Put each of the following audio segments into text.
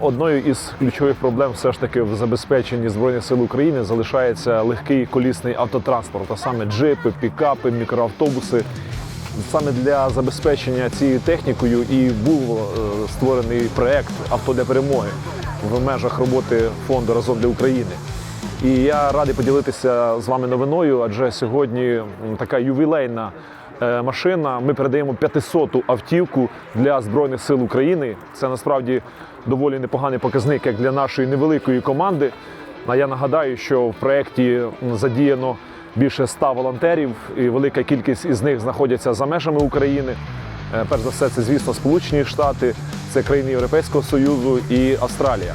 Одною із ключових проблем все ж таки в забезпеченні Збройних сил України залишається легкий колісний автотранспорт, а саме джипи, пікапи, мікроавтобуси. Саме для забезпечення цією технікою і був е, створений проект Авто для перемоги в межах роботи фонду разом для України. І я радий поділитися з вами новиною, адже сьогодні така ювілейна машина. Ми передаємо 500-ту автівку для Збройних сил України. Це насправді доволі непоганий показник як для нашої невеликої команди. А я нагадаю, що в проєкті задіяно більше 100 волонтерів, і велика кількість із них знаходяться за межами України. Е, Перш за все, це, звісно, Сполучені Штати, це країни Європейського Союзу і Австралія.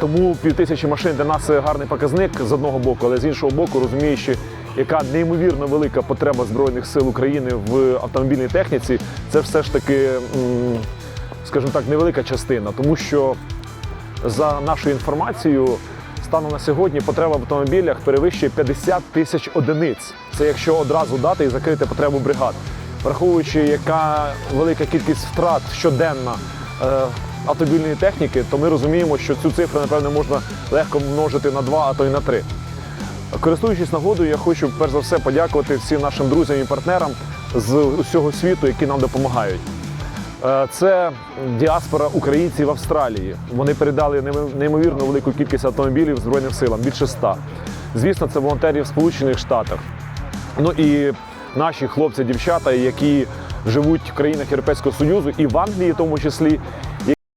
Тому півтисячі машин для нас це гарний показник з одного боку, але з іншого боку, розуміючи, яка неймовірно велика потреба Збройних сил України в автомобільній техніці, це все ж таки, скажімо так, невелика частина, тому що за нашою інформацією, станом на сьогодні потреба в автомобілях перевищує 50 тисяч одиниць. Це якщо одразу дати і закрити потребу бригад. Враховуючи, яка велика кількість втрат щоденна е, автомобільної техніки, то ми розуміємо, що цю цифру, напевно, можна легко множити на два, а то й на три. Користуючись нагодою, я хочу перш за все подякувати всім нашим друзям і партнерам з усього світу, які нам допомагають. Е, Це діаспора українців в Австралії. Вони передали неймовірно велику кількість автомобілів Збройним силам, більше ста. Звісно, це волонтери в Сполучених Штатах. Ну і наші хлопці, дівчата, які живуть в країнах Європейського Союзу, і в Англії, в тому числі,